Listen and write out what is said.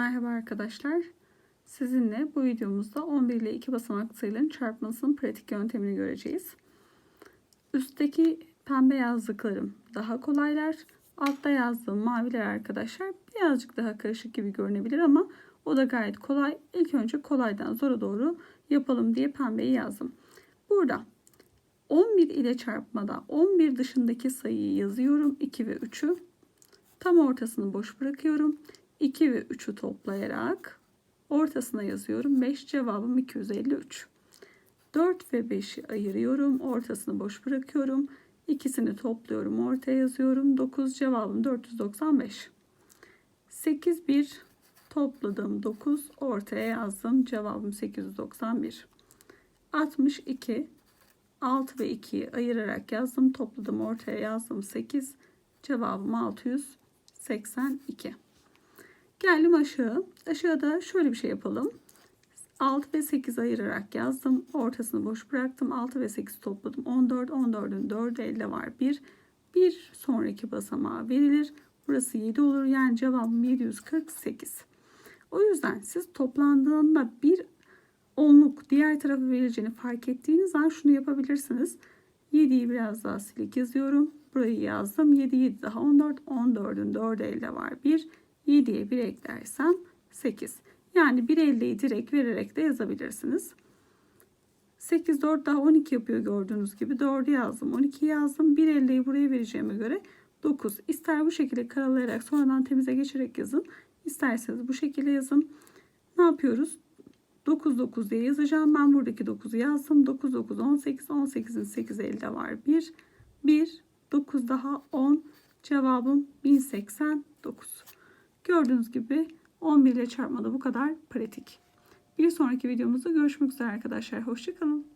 Merhaba arkadaşlar. Sizinle bu videomuzda 11 ile 2 basamaklı sayıların çarpmasının pratik yöntemini göreceğiz. Üstteki pembe yazdıklarım daha kolaylar. Altta yazdığım maviler arkadaşlar birazcık daha karışık gibi görünebilir ama o da gayet kolay. İlk önce kolaydan zora doğru yapalım diye pembeyi yazdım. Burada 11 ile çarpmada 11 dışındaki sayıyı yazıyorum. 2 ve 3'ü. Tam ortasını boş bırakıyorum. 2 ve 3'ü toplayarak ortasına yazıyorum. 5 cevabım 253. 4 ve 5'i ayırıyorum. Ortasını boş bırakıyorum. İkisini topluyorum. Ortaya yazıyorum. 9 cevabım 495. 8 1 topladım. 9 ortaya yazdım. Cevabım 891. 62 6 ve 2'yi ayırarak yazdım. Topladım ortaya yazdım. 8 cevabım 682. Geldim aşağı. Aşağıda şöyle bir şey yapalım. 6 ve 8 ayırarak yazdım. Ortasını boş bıraktım. 6 ve 8 topladım. 14. 14'ün 4'ü elde var. 1. Bir sonraki basamağa verilir. Burası 7 olur. Yani cevabım 748. O yüzden siz toplandığında bir onluk diğer tarafa verileceğini fark ettiğiniz an şunu yapabilirsiniz. 7'yi biraz daha silik yazıyorum. Burayı yazdım. 7 7 daha 14. 14'ün 4'ü elde var. 1. 7'ye 1 eklersem 8. Yani 1 eldeyi direkt vererek de yazabilirsiniz. 8 4 daha 12 yapıyor gördüğünüz gibi. 4'ü yazdım. 12 yazdım. 1 eldeyi buraya vereceğime göre 9. İster bu şekilde karalayarak sonradan temize geçerek yazın. İsterseniz bu şekilde yazın. Ne yapıyoruz? 9 9 diye yazacağım. Ben buradaki 9'u yazdım. 9 9 18. 18'in 8 elde var. 1 1 9 daha 10. Cevabım 1089. Gördüğünüz gibi 11 ile çarpmada bu kadar pratik. Bir sonraki videomuzda görüşmek üzere arkadaşlar. Hoşçakalın.